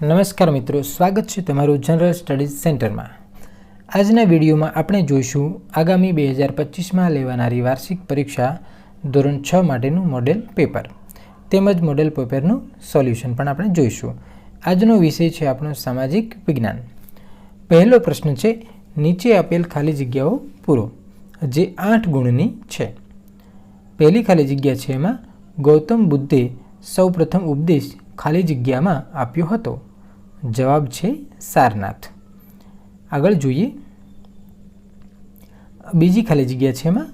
નમસ્કાર મિત્રો, સ્વાગત છે તમારું જનરલ સ્ટડીઝ સેન્ટરમાં આજના વિડીયોમાં આપણે જોઈશું આગામી બે હજાર પચીસમાં લેવાનારી વાર્ષિક પરીક્ષા ધોરણ છ માટેનું મોડેલ પેપર તેમજ મોડેલ પેપરનું સોલ્યુશન પણ આપણે જોઈશું. આજનો વિષય છે આપણો સામાજિક વિજ્ઞાન. પહેલો પ્રશ્ન છે, નીચે આપેલ ખાલી જગ્યાઓ પૂરો, જે આઠ ગુણની છે. પહેલી ખાલી જગ્યા છે એમાં ગૌતમ બુદ્ધે સૌપ્રથમ ઉપદેશ ખાલી જગ્યામાં આપ્યો હતો. જવાબ છે સારનાથ. આગળ જોઈએ. બીજી ખાલી જગ્યા છે એમાં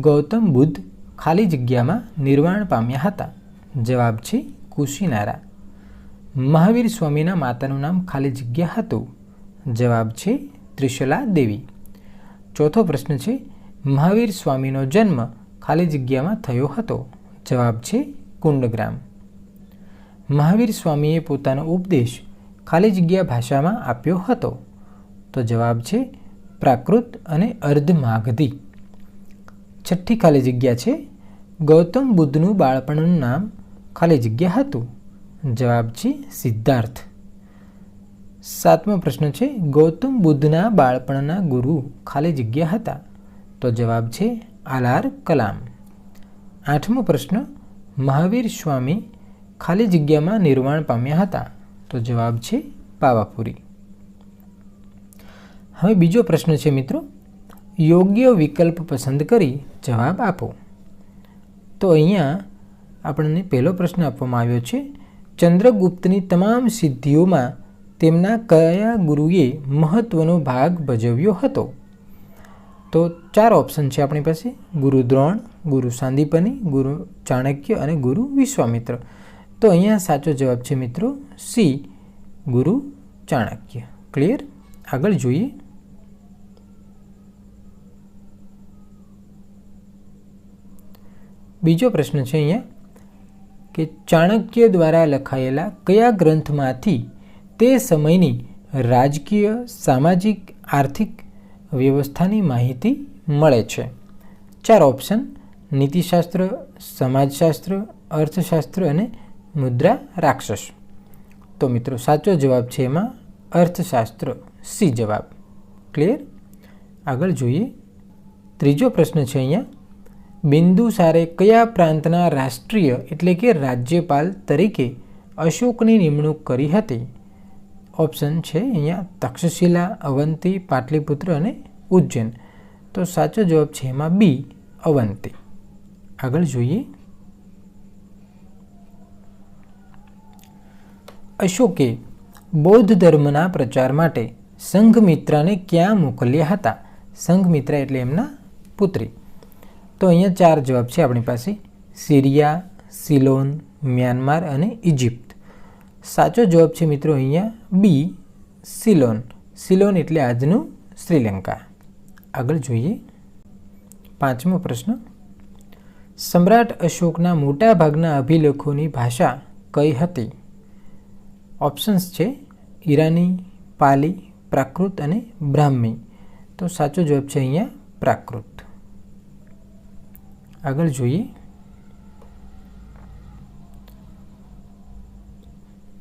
ગૌતમ બુદ્ધ ખાલી જગ્યામાં નિર્વાણ પામ્યા હતા. જવાબ છે કુશીનારા. મહાવીર સ્વામીના માતાનું નામ ખાલી જગ્યા હતું. જવાબ છે ત્રિશલા દેવી. ચોથો પ્રશ્ન છે મહાવીર સ્વામીનો જન્મ ખાલી જગ્યામાં થયો હતો. જવાબ છે કુંડગ્રામ. મહાવીર સ્વામીએ પોતાનો ઉપદેશ ખાલી જગ્યા ભાષામાં આપ્યો હતો. તો જવાબ છે પ્રાકૃત અને અર્ધમાગધી. છઠ્ઠી ખાલી જગ્યા છે ગૌતમ બુદ્ધનું બાળપણનું નામ ખાલી જગ્યા હતું. જવાબ છે સિદ્ધાર્થ. સાતમો પ્રશ્ન છે ગૌતમ બુદ્ધના બાળપણના ગુરુ ખાલી જગ્યા હતા. તો જવાબ છે આલાર કલામ. આઠમો પ્રશ્ન મહાવીર સ્વામી ખાલી જગ્યામાં નિર્વાણ પામ્યા હતા. તો જવાબ છે પાવાપુરી. હવે બીજો પ્રશ્ન છે મિત્રો, યોગ્ય વિકલ્પ પસંદ કરી જવાબ આપો. તો અહીંયા આપણને પહેલો પ્રશ્ન આપવામાં આવ્યો છે, ચંદ્રગુપ્તની તમામ સિદ્ધિઓમાં તેમના કયા ગુરુએ મહત્વનો ભાગ ભજવ્યો હતો? તો ચાર ઓપ્શન છે આપણી પાસે, ગુરુ દ્રોણ, ગુરુ સાંદીપની, ગુરુ ચાણક્ય અને ગુરુ વિશ્વામિત્ર. તો અહીંયા સાચો જવાબ છે મિત્રો સી, ગુરુ ચાણક્ય. ક્લિયર આગળ જોઈએ. બીજો પ્રશ્ન છે અહીંયા, કે ચાણક્ય દ્વારા લખાયેલા કયા ગ્રંથમાંથી તે સમયની રાજકીય, સામાજિક, આર્થિક વ્યવસ્થાની માહિતી મળે છે? ચાર ઓપ્શન નીતિશાસ્ત્ર, સમાજશાસ્ત્ર, અર્થશાસ્ત્ર અને મુદ્રા રાક્ષસ. તો મિત્રો, સાચો જવાબ છે એમાં અર્થશાસ્ત્ર સી જવાબ. ક્લિયર આગળ જોઈએ. ત્રીજો પ્રશ્ન છે અહીંયા. બિંદુસારે કયા પ્રાંતના રાષ્ટ્રીય એટલે કે રાજ્યપાલ તરીકે અશોકની નિમણૂક કરી હતી? ઓપ્શન છે અહીંયા તક્ષશિલા, અવંતી, પાટલીપુત્ર અને ઉજ્જૈન. તો સાચો જવાબ છે એમાં બી અવંતી. આગળ જોઈએ. અશોકે બૌદ્ધ ધર્મના પ્રચાર માટે સંઘમિત્રાને ક્યાં મોકલ્યા હતા? સંઘમિત્રા એટલે એમના પુત્રી. તો અહીંયા ચાર જવાબ છે આપણી પાસે. સિરિયા, સિલોન, મ્યાનમાર અને ઇજિપ્ત. સાચો જવાબ છે મિત્રો અહીંયા બી, સિલોન. સિલોન એટલે આજનું શ્રીલંકા. આગળ જોઈએ. પાંચમો પ્રશ્ન. સમ્રાટ અશોકના મોટા ભાગના અભિલેખોની ભાષા કઈ હતી? ઓપ્શન્સ છે ઈરાની, પાલી, પ્રાકૃત અને બ્રાહ્મી. તો સાચો જવાબ છે અહીંયા પ્રાકૃત. આગળ જોઈએ.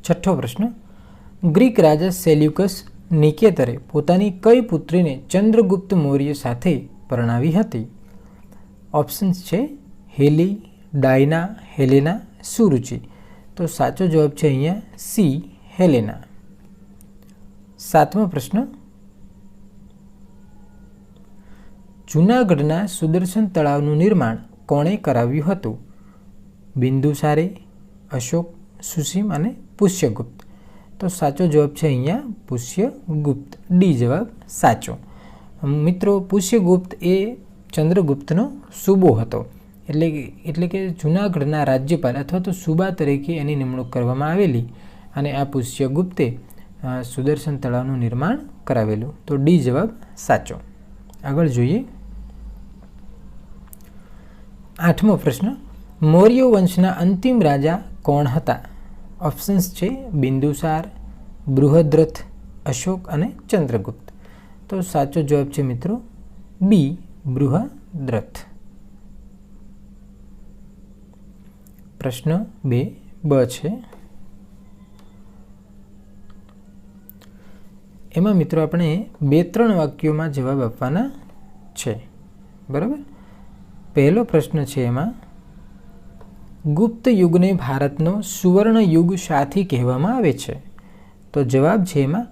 છઠ્ઠો પ્રશ્ન. ગ્રીક રાજા સેલ્યુકસ નિકેતરે પોતાની કઈ પુત્રીને ચંદ્રગુપ્ત મૌર્ય સાથે પરણાવી હતી? ઓપ્શન્સ છે હેલી, ડાયના, હેલેના, સુરુચિ. તો સાચો જવાબ છે અહીંયા સી, હેલેના. સાતમો પ્રશ્ન. જૂનાગઢના સુદર્શન તળાવનું નિર્માણ કોણે કરાવ્યું હતું? બિંદુસારે અશોક સુસીમ અને પુષ્યગુપ્ત. તો સાચો જવાબ છે અહીંયા પુષ્યગુપ્ત. ડી જવાબ સાચો. મિત્રો, પુષ્યગુપ્ત એ ચંદ્રગુપ્તનો સુબો હતો. એટલે એટલે કે જૂનાગઢના રાજ્યપાલ અથવા તો સુબા તરીકે એની નિમણૂક કરવામાં આવેલી અને આ પુષ્યગુપ્તે સુદર્શન તળાવનું નિર્માણ કરાવેલું. તો ડી જવાબ સાચો. આગળ જોઈએ. આઠમો પ્રશ્ન. મૌર્ય વંશના અંતિમ રાજા કોણ હતા? ઓપ્શન્સ છે બિંદુસાર, બૃહદ્રથ, અશોક અને ચંદ્રગુપ્ત. તો સાચો જવાબ છે મિત્રો બી, બૃહદ્રથ. પ્રશ્ન બે, બ છે. એમાં મિત્રો આપણે બે ત્રણ વાક્યોમાં જવાબ આપવાના છે. બરાબર? પહેલો પ્રશ્ન છે એમાં, ગુપ્ત યુગને ભારતનો સુવર્ણ યુગ સાથી કહેવામાં આવે છે. તો જવાબ છે એમાં,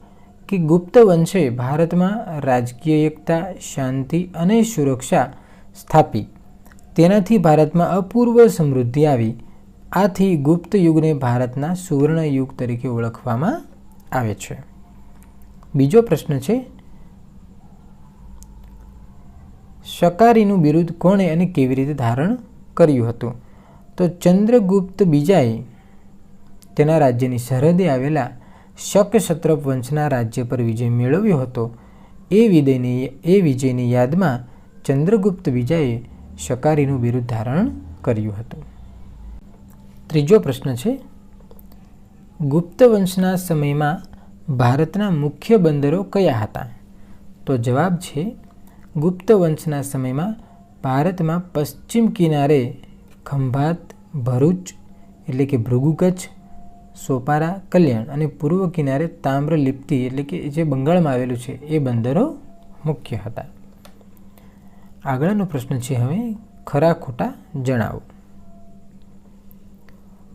કે ગુપ્ત વંશે ભારતમાં રાજકીય એકતા, શાંતિ અને સુરક્ષા સ્થાપી. તેનાથી ભારતમાં અપૂર્વ સમૃદ્ધિ આવી. આથી ગુપ્ત યુગને ભારતના સુવર્ણ યુગ તરીકે ઓળખવામાં આવે છે. બીજો પ્રશ્ન છે, શકારીનું બિરુદ કોણે અને કેવી રીતે ધારણ કર્યું હતું? તો ચંદ્રગુપ્ત બીજાએ તેના રાજ્યની સરહદે આવેલા શક ક્ષત્રપ વંશના રાજ્ય પર વિજય મેળવ્યો હતો. એ વિજયની એ વિજયની યાદમાં ચંદ્રગુપ્ત બીજાએ શકારીનું બિરુદ ધારણ કર્યું હતું. ત્રીજો પ્રશ્ન છે, ગુપ્ત વંશના સમયમાં ભારતના મુખ્ય બંદરો કયા હતા? તો જવાબ છે, ગુપ્ત વંશના સમયમાં ભારતમાં પશ્ચિમ કિનારે ખંભાત, ભરૂચ એટલે કે ભૃગુ કચ્છ સોપારા, કલ્યાણ અને પૂર્વ કિનારે તામ્રલિપ્તિ એટલે કે જે બંગાળમાં આવેલું છે, એ બંદરો મુખ્ય હતા. આગળનો પ્રશ્ન છે હવે, ખરા ખોટા જણાવો.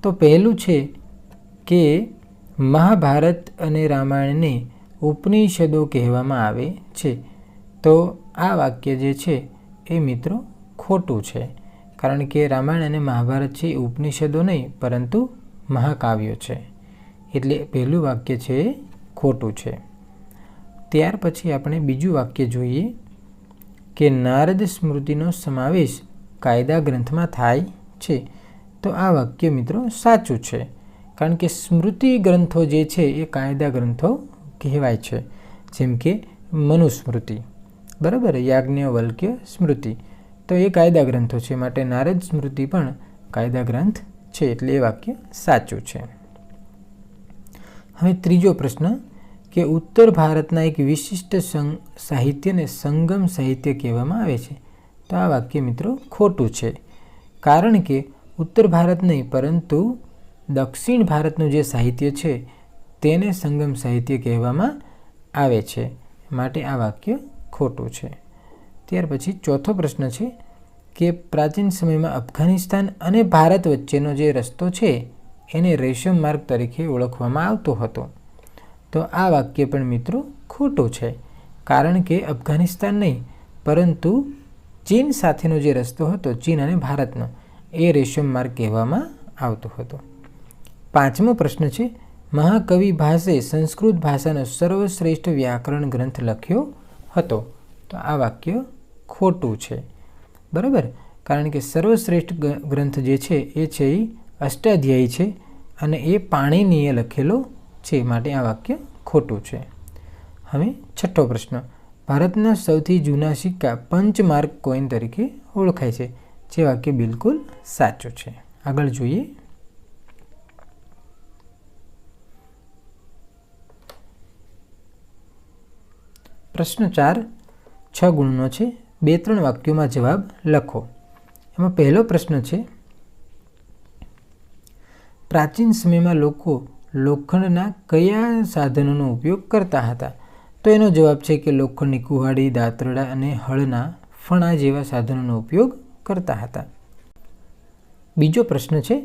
તો પહેલું છે કે મહાભારત અને રામાયણને ઉપનિષદો કહેવામાં આવે છે. તો આ વાક્ય જે છે એ મિત્રો ખોટું છે. કારણ કે રામાયણ અને મહાભારત છે ઉપનિષદો નહીં, પરંતુ મહાકાવ્યો છે. એટલે પહેલું વાક્ય છે એ ખોટું છે. ત્યાર પછી આપણે બીજું વાક્ય જોઈએ કે નારદ સ્મૃતિનો સમાવેશ કાયદા ગ્રંથમાં થાય છે. તો આ વાક્ય મિત્રો સાચું છે. કારણ કે સ્મૃતિ ગ્રંથો જે છે એ કાયદા ગ્રંથો કહેવાય છે. જેમ કે મનુસ્મૃતિ. બરાબર? યાજ્ઞવલ્ક્ય સ્મૃતિ. તો એ કાયદા ગ્રંથો છે. માટે નારદ સ્મૃતિ પણ કાયદા ગ્રંથ છે. એટલે એ વાક્ય સાચું છે. હવે ત્રીજો પ્રશ્ન કે ઉત્તર ભારતના એક વિશિષ્ટ સાહિત્યને સંગમ સાહિત્ય કહેવામાં આવે છે. તો આ વાક્ય મિત્રો ખોટું છે. કારણ કે ઉત્તર ભારત નહીં, પરંતુ દક્ષિણ ભારતનું જે સાહિત્ય છે, તેને સંગમ સાહિત્ય કહેવામાં આવે છે. માટે આ વાક્ય ખોટું છે. ત્યાર પછી ચોથો પ્રશ્ન છે કે પ્રાચીન સમયમાં અફઘાનિસ્તાન અને ભારત વચ્ચેનો જે રસ્તો છે, એને રેશમ માર્ગ તરીકે ઓળખવામાં આવતો હતો. તો આ વાક્ય પણ મિત્રો ખોટું છે, કારણ કે અફઘાનિસ્તાન નહીં, પરંતુ ચીન સાથેનો જે રસ્તો હતો, ચીન અને ભારતનો. એ રેશમ માર્ગ કહેવામાં આવતો હતો. પાંચમો પ્રશ્ન છે, મહાકવિ ભાસે સંસ્કૃત ભાષાનો સર્વશ્રેષ્ઠ વ્યાકરણ ગ્રંથ લખ્યો હતો. તો આ વાક્ય ખોટું છે. બરાબર? કારણ કે સર્વશ્રેષ્ઠ ગ્રંથ જે છે, એ છે એ અષ્ટાધ્યાયી છે અને એ પાણીનીએ લખેલો છે માટે આ વાક્ય ખોટું છે. હવે છઠ્ઠો પ્રશ્ન, ભારતના સૌથી જૂના સિક્કા પંચમાર્ક કોઈન તરીકે ઓળખાય છે. જે વાક્ય બિલકુલ સાચું છે. આગળ જોઈએ. પ્રશ્ન ચાર, છ ગુણનો છે. બે ત્રણ વાક્યોમાં જવાબ લખો. એમાં પહેલો પ્રશ્ન છે, પ્રાચીન સમયમાં લોકો લોખંડના કયા સાધનોનો ઉપયોગ કરતા હતા? તો એનો જવાબ છે કે લોખંડની કુહાડી, દાંતરડા અને હળના ફણા જેવા સાધનોનો ઉપયોગ કરતા હતા. બીજો પ્રશ્ન છે,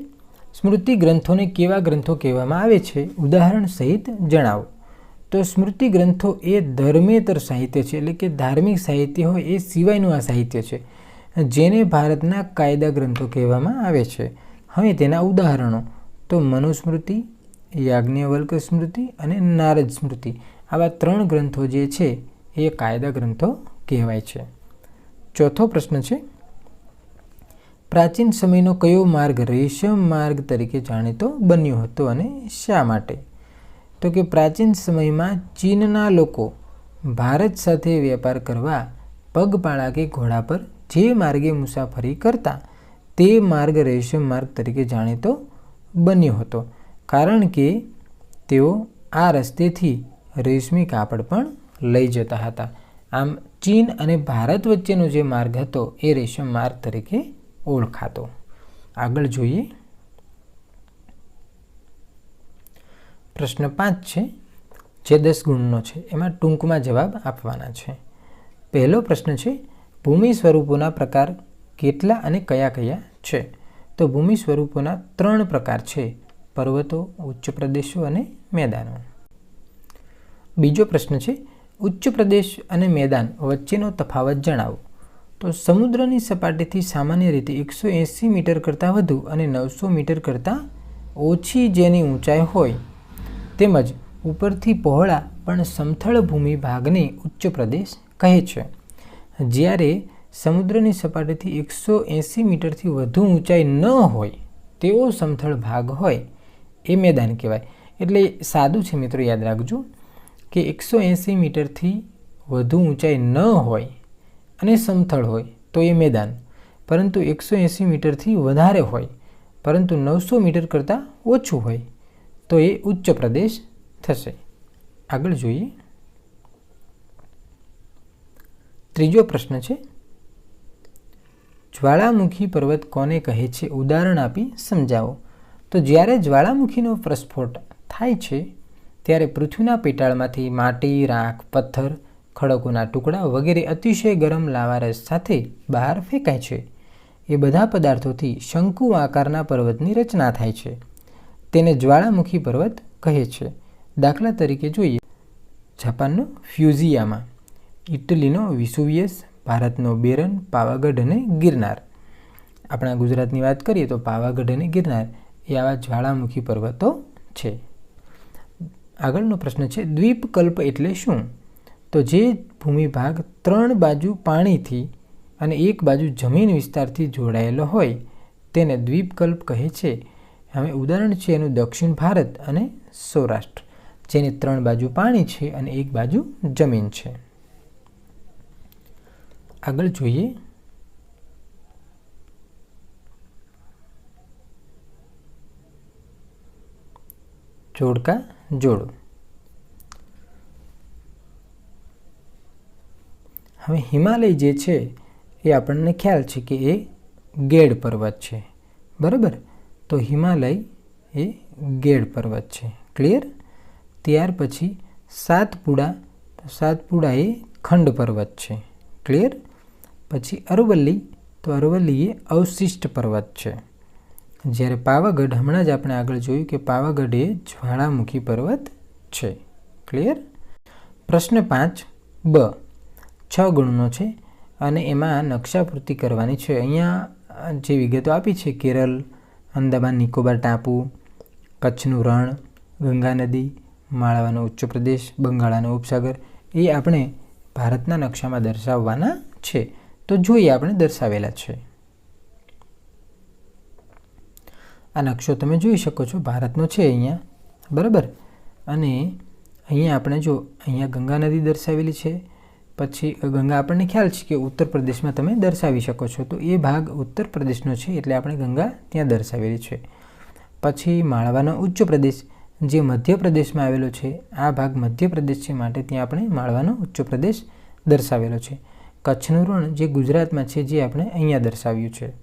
સ્મૃતિ ગ્રંથોને કેવા ગ્રંથો કહેવામાં આવે છે? ઉદાહરણ સહિત જણાવો. તો સ્મૃતિ ગ્રંથો એ ધર્મેતર સાહિત્ય છે, એટલે કે ધાર્મિક સાહિત્ય હોય એ સિવાયનું આ સાહિત્ય છે, જેને ભારતના કાયદા ગ્રંથો કહેવામાં આવે છે. હવે તેના ઉદાહરણો. તો મનુસ્મૃતિ, યાજ્ઞવલ્ક સ્મૃતિ અને નારદ સ્મૃતિ. આવા ત્રણ ગ્રંથો જે છે, એ કાયદા ગ્રંથો કહેવાય છે. ચોથો પ્રશ્ન છે પ્રાચીન સમયનો કયો માર્ગ રેશમ માર્ગ તરીકે જાણીતો બન્યો હતો અને શા માટે? તો કે પ્રાચીન સમયમાં ચીનના લોકો ભારત સાથે વેપાર કરવા પગપાળા કે ઘોડા પર જે માર્ગે મુસાફરી કરતા તે માર્ગ રેશમ માર્ગ તરીકે જાણીતો બન્યો હતો. કારણ કે તેઓ આ રસ્તેથી રેશમી કાપડ પણ લઈ જતા હતા. આમ ચીન અને ભારત વચ્ચેનો જે માર્ગ હતો એ રેશમ માર્ગ તરીકે ઓળખાતો. આગળ જોઈએ. પ્રશ્ન પાંચ છે, જે દસ ગુણનો છે, એમાં ટૂંકમાં જવાબ આપવાના છે. પહેલો પ્રશ્ન છે, ભૂમિ સ્વરૂપોના પ્રકાર કેટલા અને કયા કયા છે? તો ભૂમિ સ્વરૂપોના ત્રણ પ્રકાર છે, પર્વતો, ઉચ્ચ પ્રદેશો અને મેદાનો. બીજો પ્રશ્ન છે, ઉચ્ચ પ્રદેશ અને મેદાન વચ્ચેનો તફાવત જણાવો. તો સમુદ્રની સપાટીથી સામાન્ય રીતે એકસો એંસી મીટર કરતાં વધુ અને નવસો મીટર કરતાં ઓછી જેની ઊંચાઈ હોય. તેમજ ઉપરથી પહોળા પણ સમથળ ભૂમિ ભાગને ઉચ્ચ પ્રદેશ કહે છે. જ્યારે સમુદ્રની સપાટીથી એકસો એંસી મીટરથી વધુ ઊંચાઈ ન હોય, તેવો સમથળ ભાગ હોય એ મેદાન કહેવાય. એટલે સાદું છે મિત્રો યાદ રાખજો કે એકસો એંસી મીટરથી વધુ ઊંચાઈ ન હોય અને સમથળ હોય તો એ મેદાન. પરંતુ એકસો એંસી મીટરથી વધારે હોય, પરંતુ નવસો મીટર કરતાં ઓછું હોય, તો એ ઉચ્ચ પ્રદેશ થશે. આગળ જોઈએ. ત્રીજો પ્રશ્ન છે, જ્વાળામુખી પર્વત કોને કહે છે? ઉદાહરણ આપી સમજાવો. તો જ્યારે જ્વાળામુખીનો પ્રસ્ફોટ થાય છે, ત્યારે પૃથ્વીના પેટાળમાંથી માટી, રાખ, પથ્થર ખડકોના ટુકડા વગેરે અતિશય ગરમ લાવારસ સાથે બહાર ફેંકાય છે. એ બધા પદાર્થોથી શંકુ આકારના પર્વતની રચના થાય છે. તેને જ્વાળામુખી પર્વત કહે છે. દાખલા તરીકે જોઈએ. જાપાનનો ફ્યુઝિયામાં ઇટલીનો વિસુવિયસ, ભારતનો બેરન, પાવાગઢ અને ગિરનાર. આપણા ગુજરાતની વાત કરીએ તો પાવાગઢ અને ગિરનાર એ આવા જ્વાળામુખી પર્વતો છે. આગળનો પ્રશ્ન છે, દ્વીપકલ્પ એટલે શું? તો જે ભૂમિભાગ ત્રણ બાજુ પાણીથી અને એક બાજુ જમીન વિસ્તારથી જોડાયેલો હોય, તેને દ્વીપકલ્પ કહે છે. હવે ઉદાહરણ છે એનું દક્ષિણ ભારત અને સૌરાષ્ટ્ર, જેની ત્રણ બાજુ પાણી છે અને એક બાજુ જમીન છે. આગળ જોઈએ. જોડકા, જોડો. હવે હિમાલય જે છે, એ આપણને ખ્યાલ છે કે એ ગેડ પર્વત છે. બરાબર? તો હિમાલય એ ગેડ પર્વત છે. ક્લિયર ત્યાર પછી સાતપુડા સાતપુડા એ ખંડ પર્વત છે. ક્લિયર પછી અરવલ્લી, તો અરવલ્લી એ અવશિષ્ટ પર્વત છે. જ્યારે પાવાગઢ, હમણાં જ આપણે આગળ જોયું કે પાવાગઢ એ જ્વાળામુખી પર્વત છે. ક્લિયર પ્રશ્ન પાંચ, બ. છ ગુણનો છે અને એમાં નકશાપૂર્તિ કરવાની છે. અહીંયા જે વિગતો આપી છે, કેરળ, અંદામાન, નિકોબાર ટાપુ, કચ્છનું રણ, ગંગા નદી, માળવાનો ઉચ્ચ પ્રદેશ, બંગાળાનો ઉપસાગર, એ આપણે ભારતના નકશામાં દર્શાવવાના છે. તો જોઈએ આપણે દર્શાવેલા છે. આ નકશો તમે જોઈ શકો છો, ભારતનો છે અહીંયા, બરાબર? અને અહીંયા આપણે જો અહીંયા ગંગા નદી દર્શાવેલી છે પછી ગંગા, આપણને ખ્યાલ છે કે ઉત્તર પ્રદેશમાં તમે દર્શાવી શકો છો. તો એ ભાગ ઉત્તર પ્રદેશનો છે એટલે આપણે ગંગા ત્યાં દર્શાવેલી છે. પછી, માળવાનો ઉચ્ચ પ્રદેશ, જે મધ્યપ્રદેશમાં આવેલો છે, આ ભાગ મધ્યપ્રદેશ છે માટે ત્યાં આપણે માળવાનો ઉચ્ચ પ્રદેશ દર્શાવેલો છે. કચ્છનું રણ જે ગુજરાતમાં છે, જે આપણે અહીંયા દર્શાવ્યું છે.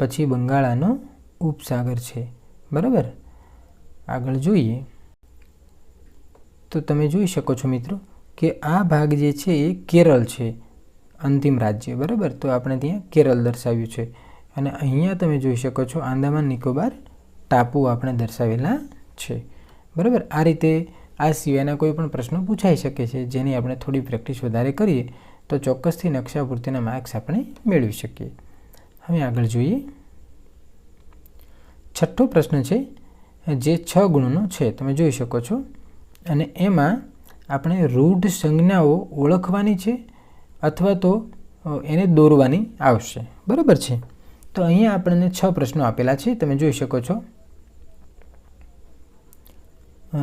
પછી, બંગાળાનો ઉપસાગર છે. બરાબર? આગળ જોઈએ. તો તમે જોઈ શકો છો મિત્રો કે આ ભાગ જે છે એ કેરળ છે, અંતિમ રાજ્ય, બરાબર? તો આપણે ત્યાં કેરળ દર્શાવ્યું છે. અને અહીંયા તમે જોઈ શકો છો આંદામાન નિકોબાર ટાપુ આપણે દર્શાવેલા છે. બરાબર? આ રીતે આ સિવાયના કોઈ પણ પ્રશ્નો પૂછાઈ શકે છે, જેની આપણે થોડી પ્રેક્ટિસ વધારે કરીએ, તો ચોક્કસથી નકશા પૂર્તિના માર્ક્સ આપણે મેળવી શકીએ. હવે આગળ જોઈએ. છઠ્ઠો પ્રશ્ન છે, જે છ ગુણનો છે, તમે જોઈ શકો છો. અને એમાં આપણે રૂઢ સંજ્ઞાઓ ઓળખવાની છે અથવા તો એને દોરવાની આવશે. બરાબર છે? તો અહીંયા આપણને છ પ્રશ્નો આપેલા છે, તમે જોઈ શકો છો.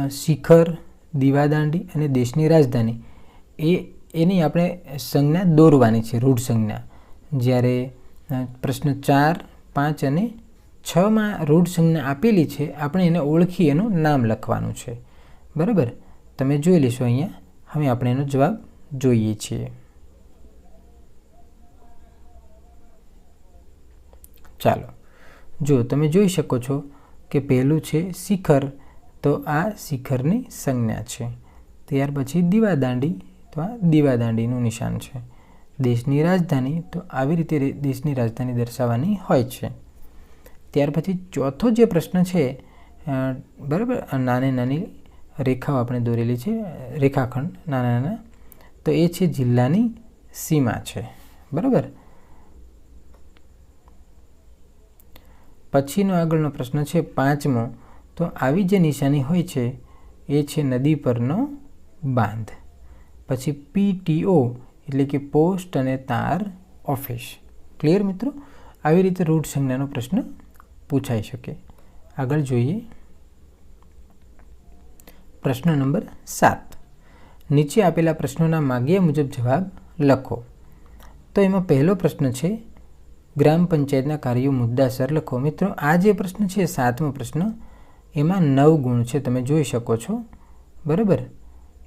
શિખર, દીવાદાંડી અને દેશની રાજધાની. એ, એની આપણે સંજ્ઞા દોરવાની છે, રૂઢ સંજ્ઞા. જ્યારે પ્રશ્ન ચાર, પાંચ અને છમાં રૂઢ સંજ્ઞા આપેલી છે, આપણે એને ઓળખી એનું નામ લખવાનું છે. બરાબર? તમે જોઈ લેશો અહીંયા. હવે આપણે એનો જવાબ જોઈએ છીએ. ચાલો. જો તમે જોઈ શકો છો કે પહેલું છે શિખર, તો આ શિખરની સંજ્ઞા છે. ત્યાર પછી દીવાદાંડી, તો આ દીવાદાંડીનું નિશાન છે. દેશની રાજધાની, તો આવી રીતે દેશની રાજધાની દર્શાવવાની હોય છે. ત્યાર પછી ચોથો જે પ્રશ્ન છે બરાબર, નાની નાની રેખાઓ આપણે દોરેલી છે, રેખાખંડ, નાના નાના. તો એ છે જિલ્લાની સીમા છે. બરાબર? પછીનો આગળનો પ્રશ્ન છે પાંચમો. તો આવી જે નિશાની હોય છે, એ છે નદી પરનો બાંધ. પછી પીટીઓ એટલે કે પોસ્ટ અને તાર ઓફિસ. ક્લિયર મિત્રો? આવી રીતે રૂટ સંજ્ઞાનો પ્રશ્ન પૂછાઈ શકે. આગળ જોઈએ. પ્રશ્ન નંબર સાત. નીચે આપેલા પ્રશ્નોના માગ્યા મુજબ જવાબ લખો. તો એમાં પહેલો પ્રશ્ન છે, ગ્રામ પંચાયતના કાર્યો મુદ્દાસર લખો. મિત્રો, આ જે પ્રશ્ન છે સાતમો પ્રશ્ન, એમાં નવ ગુણ છે, તમે જોઈ શકો છો. બરાબર?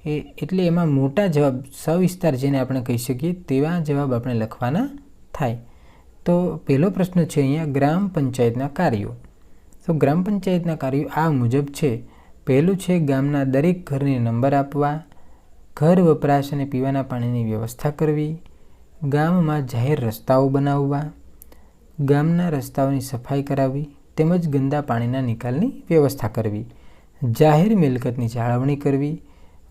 એ, એટલે એમાં મોટા જવાબ, સવિસ્તાર જેને આપણે કહી શકીએ, તેવા જવાબ આપણે લખવાના થાય. તો પહેલો પ્રશ્ન છે અહીંયા, ગ્રામ પંચાયતના કાર્યો. તો ગ્રામ પંચાયતના કાર્યો આ મુજબ છે. પહેલું છે ગામના દરેક ઘરને નંબર આપવા, ઘર વપરાશ અને પીવાના પાણીની વ્યવસ્થા કરવી, ગામમાં જાહેર રસ્તાઓ બનાવવા, ગામના રસ્તાઓની સફાઈ કરાવવી, તેમજ ગંદા પાણીના નિકાલની વ્યવસ્થા કરવી, જાહેર મિલકતની જાળવણી કરવી,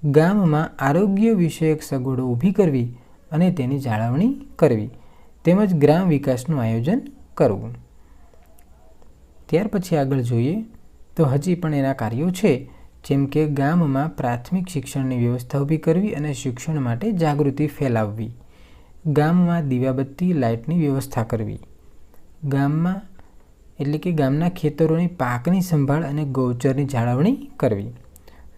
ગામમાં આરોગ્ય વિષયક સગવડો ઊભી કરવી અને તેની જાળવણી કરવી, તેમજ ગ્રામ વિકાસનું આયોજન કરવું. ત્યાર પછી આગળ જોઈએ તો હજી પણ એના કાર્યો છે, જેમ કે ગામમાં પ્રાથમિક શિક્ષણની વ્યવસ્થા ઊભી કરવી અને શિક્ષણ માટે જાગૃતિ ફેલાવવી. ગામમાં દીવાબત્તી લાઇટની વ્યવસ્થા કરવી. ગામમાં, એટલે કે ગામના ખેતરોની પાકની સંભાળ અને ગૌચરની જાળવણી કરવી.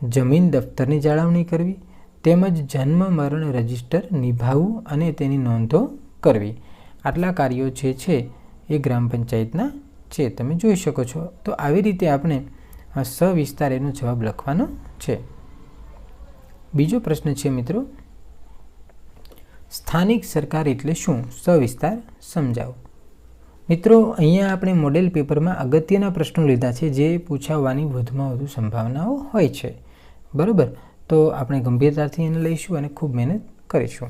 જમીન દફતરની જાળવણી કરવી, તેમજ જન્મ મરણ રજિસ્ટર નિભાવવું અને તેની નોંધો કરવી. આટલા કાર્યો જે છે એ ગ્રામ પંચાયતના છે, તમે જોઈ શકો છો. તો આવી રીતે આપણે સવિસ્તાર એનો જવાબ લખવાનો છે. બીજો પ્રશ્ન છે મિત્રો, સ્થાનિક સરકાર એટલે શું? સવિસ્તાર સમજાવો. મિત્રો, અહીંયા આપણે મોડેલ પેપરમાં અગત્યના પ્રશ્નો લીધા છે, જે પૂછાવવાની વધુમાં વધુ સંભાવનાઓ હોય છે. બરાબર? તો આપણે ગંભીરતાથી એને લઈશું અને ખૂબ મહેનત કરીશું.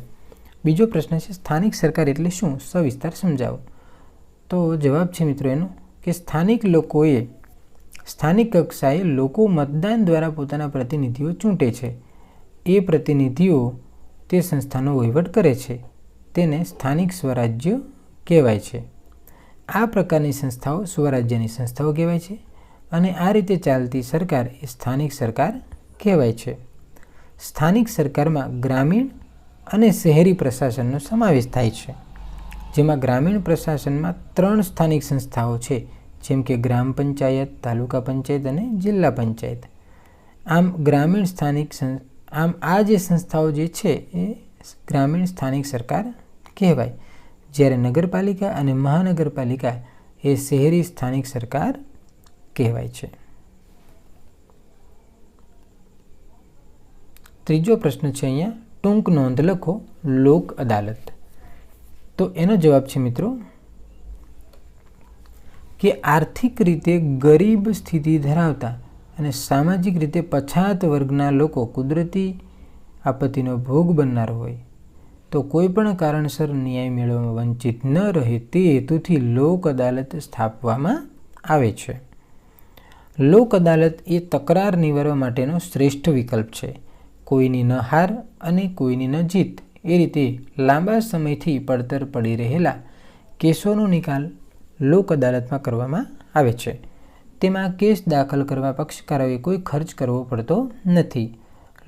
બીજો પ્રશ્ન છે, સ્થાનિક સરકાર એટલે શું? સવિસ્તાર સમજાવો. તો જવાબ છે મિત્રો એનો કે સ્થાનિક લોકોએ, સ્થાનિક કક્ષાએ લોકો મતદાન દ્વારા પોતાના પ્રતિનિધિઓ ચૂંટે છે. એ પ્રતિનિધિઓ તે સંસ્થાનો વહીવટ કરે છે. તેને સ્થાનિક સ્વરાજ્ય કહેવાય છે. આ પ્રકારની સંસ્થાઓ સ્વરાજ્યની સંસ્થાઓ કહેવાય છે અને આ રીતે ચાલતી સરકાર એ સ્થાનિક સરકાર કહેવાય છે. સ્થાનિક સરકારમાં ગ્રામીણ અને શહેરી પ્રશાસનનો સમાવેશ થાય છે. જેમાં ગ્રામીણ પ્રશાસનમાં ત્રણ સ્થાનિક સંસ્થાઓ છે, જેમ કે ગ્રામ પંચાયત, તાલુકા પંચાયત અને જિલ્લા પંચાયત. આમ ગ્રામીણ સ્થાનિક આમ આ જે સંસ્થાઓ જે છે, એ ગ્રામીણ સ્થાનિક સરકાર કહેવાય. જ્યારે નગરપાલિકા અને મહાનગરપાલિકા એ શહેરી સ્થાનિક સરકાર કહેવાય છે. ત્રીજો પ્રશ્ન છે અહીંયા, ટૂંક નોંધ લખો, લોક અદાલત. તો એનો જવાબ છે મિત્રો કે આર્થિક રીતે ગરીબ સ્થિતિ ધરાવતા અને સામાજિક રીતે પછાત વર્ગના લોકો કુદરતી આપત્તિનો ભોગ બનનાર હોય, તો કોઈ પણ કારણસર ન્યાય મેળવવામાં વંચિત ન રહે તે હેતુથી લોક અદાલત સ્થાપવામાં આવે છે. લોક અદાલત એ તકરાર નિવારવા માટેનો શ્રેષ્ઠ વિકલ્પ છે. કોઈની ન હાર અને કોઈની ન જીત. એ રીતે લાંબા સમયથી પડતર પડી રહેલા કેસોનો નિકાલ લોક અદાલતમાં કરવામાં આવે છે. તેમાં કેસ દાખલ કરવા પક્ષકારોએ કોઈ ખર્ચ કરવો પડતો નથી.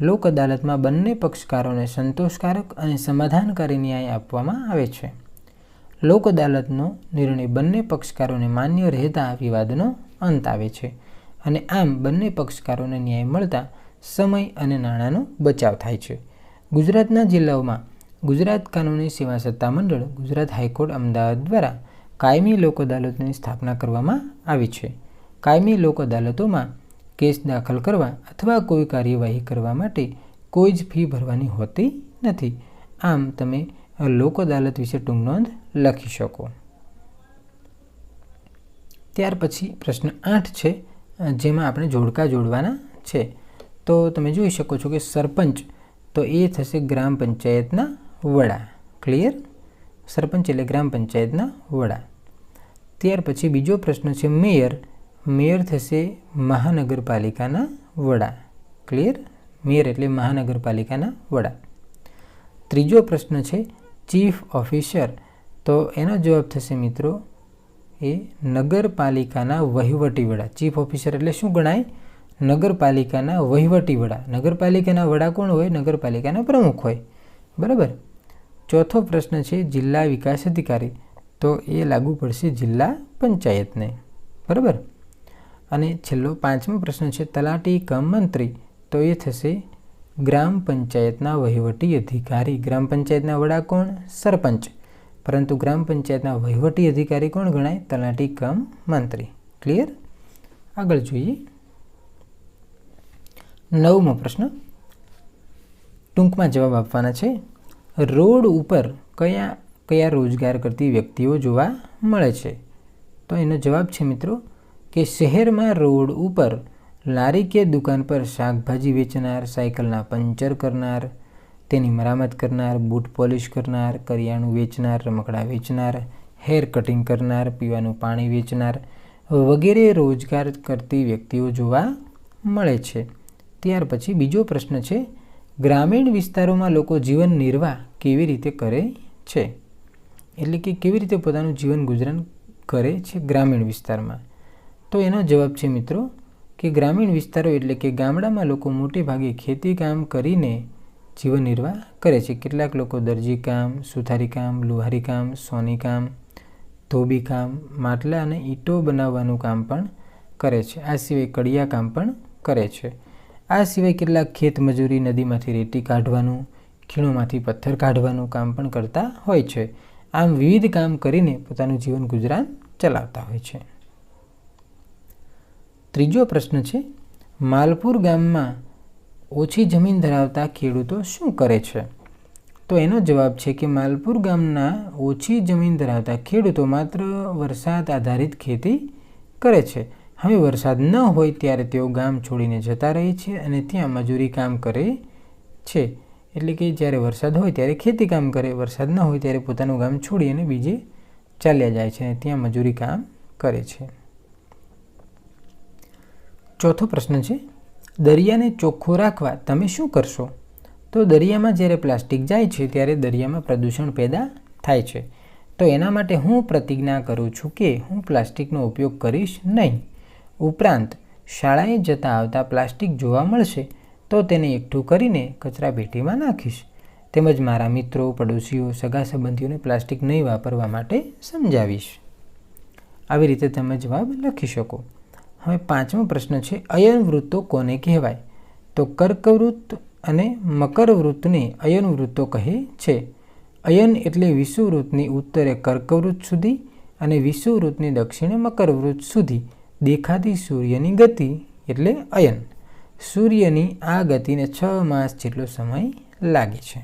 લોક અદાલતમાં બંને પક્ષકારોને સંતોષકારક અને સમાધાનકારી ન્યાય આપવામાં આવે છે. લોક અદાલતનો નિર્ણય બંને પક્ષકારોને માન્ય રહેતા વિવાદનો અંત આવે છે અને આમ બંને પક્ષકારોને ન્યાય મળતા સમય અને નાણાંનો બચાવ થાય છે. ગુજરાતના જિલ્લાઓમાં ગુજરાત કાનૂની સેવા સત્તા મંડળ, ગુજરાત હાઈકોર્ટ અમદાવાદ દ્વારા કાયમી લોક અદાલતની સ્થાપના કરવામાં આવી છે. કાયમી લોક અદાલતોમાં કેસ દાખલ કરવા અથવા કોઈ કાર્યવાહી કરવા માટે કોઈ જ ફી ભરવાની હોતી નથી. આમ, તમે લોક અદાલત વિશે ટૂંક નોંધ લખી શકો. ત્યાર પછી પ્રશ્ન આઠ છે, જેમાં આપણે જોડકા જોડવાના છે. તો તમે જોઈ શકો છો કે સરપંચ તો એ થશે ગ્રામ પંચાયતના વડા. ક્લિયર સરપંચ એટલે ગ્રામ પંચાયતના વડા. ત્યાર પછી બીજો પ્રશ્ન છે મેયર. મેયર થશે મહાનગરપાલિકાના વડા. ક્લિયર મેયર એટલે મહાનગરપાલિકાના વડા. ત્રીજો પ્રશ્ન છે ચીફ ઓફિસર. તો એનો જવાબ થશે મિત્રો એ નગરપાલિકાના વહીવટી વડા. ચીફ ઓફિસર એટલે શું ગણાય? નગરપાલિકાના વહીવટી વડા. નગરપાલિકાના વડા કોણ હોય? નગરપાલિકાના પ્રમુખ હોય. બરાબર? ચોથો પ્રશ્ન છે જિલ્લા વિકાસ અધિકારી. તો એ લાગુ પડશે જિલ્લા પંચાયતને. બરાબર? અને છેલ્લો પાંચમો પ્રશ્ન છે તલાટી કમ મંત્રી. તો એ થશે ગ્રામ પંચાયતના વહીવટી અધિકારી. ગ્રામ પંચાયતના વડા કોણ? સરપંચ. પરંતુ ગ્રામ પંચાયતના વહીવટી અધિકારી કોણ ગણાય? તલાટી કમ મંત્રી. ક્લિયર? આગળ જોઈએ. નવમો પ્રશ્ન. ટૂંકમાં જવાબ આપવાના છે, રોડ ઉપર કયા કયા રોજગાર કરતી વ્યક્તિઓ જોવા મળે છે? તો એનો જવાબ છે મિત્રો, કે શહેરમાં રોડ ઉપર લારી કે દુકાન પર શાકભાજી વેચનાર, સાયકલના પંચર કરનાર, તેની મરામત કરનાર, બૂટ પોલિશ કરનાર, કરિયાણું વેચનાર, રમકડા વેચનાર, હેર કટિંગ કરનાર, પીવાનું પાણી વેચનાર વગેરે રોજગાર કરતી વ્યક્તિઓ જોવા મળે છે. ત્યાર પછી બીજો પ્રશ્ન છે, ગ્રામીણ વિસ્તારોમાં લોકો જીવન નિર્વાહ કેવી રીતે કરે છે? એટલે કે કેવી રીતે પોતાનું જીવન ગુજરાન કરે છે ગ્રામીણ વિસ્તારમાં? તો એનો જવાબ છે મિત્રો, કે ગ્રામીણ વિસ્તારો એટલે કે ગામડામાં લોકો મોટે ભાગે ખેતી કામ કરીને જીવન નિર્વાહ કરે છે. કેટલાક લોકો દરજી કામ, સુથારી કામ, લુહારી કામ, સોની કામ, ધોબી કામ, માટલા અને ઈંટો બનાવવાનું કામ પણ કરે છે. આ સિવાય કડિયા કામ પણ કરે છે. આ સિવાય કેટલાક ખેત મજૂરી નદીમાંથી રેતી કાઢવાનું, ખીણોમાંથી પથ્થર કાઢવાનું કામ પણ કરતા હોય છે. આમ વિવિધ કામ કરીને પોતાનું જીવન ગુજરાન ચલાવતા હોય છે. ત્રીજો પ્રશ્ન છે, માલપુર ગામમાં ઓછી જમીન ધરાવતા ખેડૂતો શું કરે છે? તો એનો જવાબ છે કે માલપુર ગામના ઓછી જમીન ધરાવતા ખેડૂતો માત્ર વરસાદ આધારિત ખેતી કરે છે. હવે વરસાદ ન હોય ત્યારે તેઓ ગામ છોડીને જતા રહે છે અને ત્યાં મજૂરી કામ કરે છે. એટલે કે જ્યારે વરસાદ હોય ત્યારે ખેતી કામ કરે. વરસાદ ન હોય ત્યારે પોતાનું ગામ છોડી અને બીજે ચાલ્યા જાય છે અને ત્યાં મજૂરી કામ કરે છે. ચોથો પ્રશ્ન છે, દરિયાને ચોખ્ખો રાખવા તમે શું કરશો? તો દરિયામાં જ્યારે પ્લાસ્ટિક જાય છે ત્યારે દરિયામાં પ્રદૂષણ પેદા થાય છે. તો એના માટે હું પ્રતિજ્ઞા કરું છું કે હું પ્લાસ્ટિકનો ઉપયોગ કરીશ નહીં. ઉપરાંત શાળાએ જતા આવતા પ્લાસ્ટિક જોવા મળશે, તો તેને એકઠું કરીને કચરા પેટીમાં નાખીશ. તેમજ મારા મિત્રો, પડોશીઓ, સગા સંબંધીઓને પ્લાસ્ટિક નહીં વાપરવા માટે સમજાવીશ. આવી રીતે તમે જવાબ લખી શકો. હવે પાંચમો પ્રશ્ન છે, અયન વૃત્તો કોને કહેવાય? તો કર્કવૃત્ત અને મકરવૃત્તને અયન વૃત્તો કહે છે. અયન એટલે વિષુવૃત્તની ઉત્તરે કર્કવૃત્ત સુધી અને વિષુવૃત્તની દક્ષિણે મકરવૃત્ત સુધી. દેખાતી સૂર્યની ગતિ એટલે અયન. સૂર્યની આ ગતિને છ માસ જેટલો સમય લાગે છે.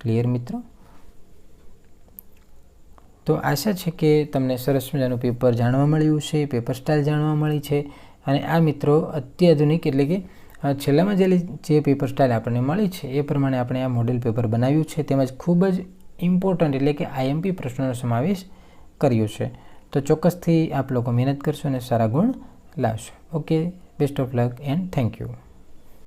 ક્લિયર મિત્રો? તો આશા છે કે તમને સરસ મજાનું પેપર જાણવા મળ્યું છે પેપર સ્ટાઇલ જાણવા મળી છે અને આ મિત્રો અત્યાધુનિક એટલે કે છેલ્લામાં જે જે પેપર સ્ટાઇલ આપણને મળી છે એ પ્રમાણે આપણે આ મોડેલ પેપર બનાવ્યું છે. તેમજ ખૂબ જ ઇમ્પોર્ટન્ટ એટલે કે આઈએમપી પ્રશ્નોનો સમાવેશ કર્યો છે. તો ચોક્કસથી આપ લોકો મહેનત કરશો અને સારા ગુણ લાવશો. Okay best of luck and thank you